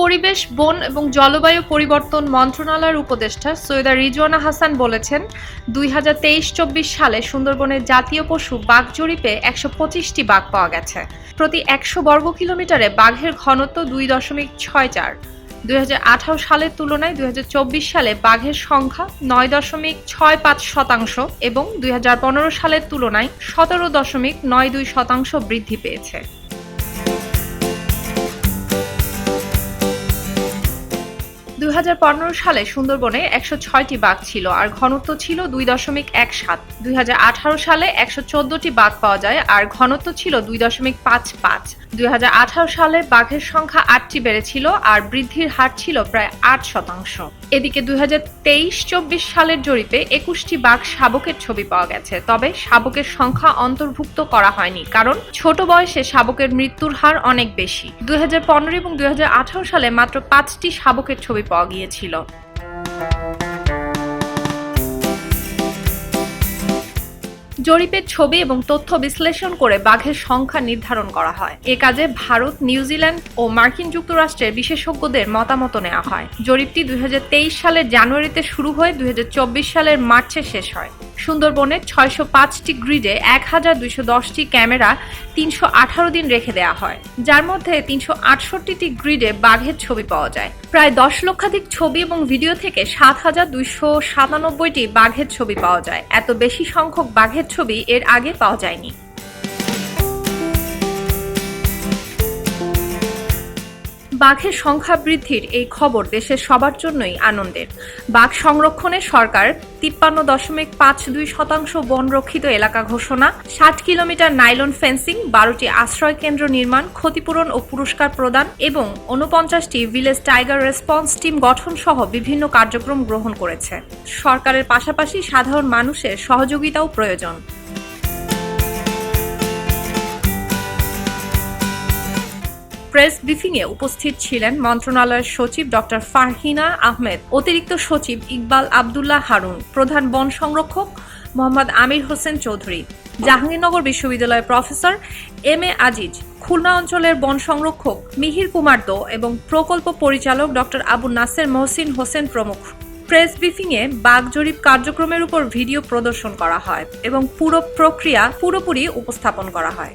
পরিবেশ, বন এবং জলবায়ু পরিবর্তন মন্ত্রণালয়ের উপদেষ্টা সৈয়দা রিজওয়ানা হাসান বলেছেন, দুই হাজার তেইশ চব্বিশ সালে সুন্দরবনের জাতীয় পশু বাঘ জরিপে একশো পঁচিশটি বাঘ পাওয়া গেছে। প্রতি একশো বর্গ কিলোমিটারে বাঘের ঘনত্ব দুই দশমিক ছয় চার। দুই সালের তুলনায় দুই হাজার চব্বিশ সালে বাঘের সংখ্যা নয় দশমিক ছয় পাঁচ শতাংশ এবং দুই হাজার পনেরো সালের তুলনায় সতেরো দশমিক নয় দুই শতাংশ বৃদ্ধি পেয়েছে। সালে সুন্দরবনে একশো ছয়টি বাঘ ছিল আর ঘনত্ব ছিল দুই দশমিক এক সাত। দুই সালে একশো চোদ্দটি বাঘ পাওয়া যায় আর ঘনত্ব ছিল দুই দশমিক পাঁচ পাঁচ। দুই সালে বাঘের সংখ্যা আটটি বেড়েছিল আর বৃদ্ধির হার ছিল প্রায় আট শতাংশ। এদিকে দুই হাজার তেইশ চব্বিশ সালের জরিপে একুশটি বাঘ শাবকের ছবি পাওয়া গেছে, তবে শাবকের সংখ্যা অন্তর্ভুক্ত করা হয়নি কারণ ছোট বয়সে শাবকের মৃত্যুর হার অনেক বেশি। দুই হাজার পনেরো এবং দুই হাজার আঠারো সালে মাত্র পাঁচটি শাবকের ছবি পাওয়া গিয়েছিল জরিপের ছবি এবং তথ্য বিশ্লেষণ করে বাঘের সংখ্যা নির্ধারণ করা হয়। এ কাজে ভারত, নিউজিল্যান্ড ও মার্কিন যুক্তরাষ্ট্রের বিশেষজ্ঞদের মতামত নেওয়া হয়। জরিপটি দুই হাজার তেইশ সালের জানুয়ারিতে শুরু হয়ে দুই হাজার চব্বিশ সালের মার্চে শেষ হয়। সুন্দরবনের ছয়শো পাঁচটি গ্রিডে এক হাজার দুইশো দশটি ক্যামেরা তিনশো আঠারো দিন রেখে দেওয়া হয়। যার মধ্যে তিনশো আটষট্টিটি গ্রিডে বাঘের ছবি পাওয়া যায়। প্রায় দশ লক্ষাধিক ছবি এবং ভিডিও থেকে সাত হাজার দুইশো সাতানব্বইটি বাঘের ছবি পাওয়া যায়। এত বেশি সংখ্যক বাঘের ছবি এর আগে পাওয়া যায়নি। বাঘের সংখ্যা বৃদ্ধির এই খবর দেশের সবার জন্যই আনন্দের। বাঘ সংরক্ষণে সরকার তিপ্পান্ন দশমিক পাঁচ দুই শতাংশ বন রক্ষিত এলাকা ঘোষণা, ষাট কিলোমিটার নাইলন ফেন্সিং, বারোটি আশ্রয় কেন্দ্র নির্মাণ, ক্ষতিপূরণ ও পুরস্কার প্রদান এবং উনপঞ্চাশটি ভিলেজ টাইগার রেসপন্স টিম গঠন সহ বিভিন্ন কার্যক্রম গ্রহণ করেছে। সরকারের পাশাপাশি সাধারণ মানুষের সহযোগিতাও প্রয়োজন। প্রেস ব্রিফিংয়ে উপস্থিত ছিলেন মন্ত্রণালয়ের সচিব ডক্টর ফারহিনা আহমেদ, অতিরিক্ত সচিব ইকবাল আবদুল্লাহ হারুন, প্রধান বন সংরক্ষক মোহাম্মদ আমির হোসেন চৌধুরী, জাহাঙ্গীরনগর বিশ্ববিদ্যালয়ের professor M A Aziz, Khulna অঞ্চলের বন সংরক্ষক মিহির কুমার দো এবং প্রকল্প পরিচালক ডক্টর আবু নাসের মহসিন হোসেন প্রমুখ। প্রেস ব্রিফিংয়ে বাঘ জরিপ কার্যক্রমের উপর ভিডিও প্রদর্শন করা হয় এবং পুরো প্রক্রিয়া পুরোপুরি উপস্থাপন করা হয়।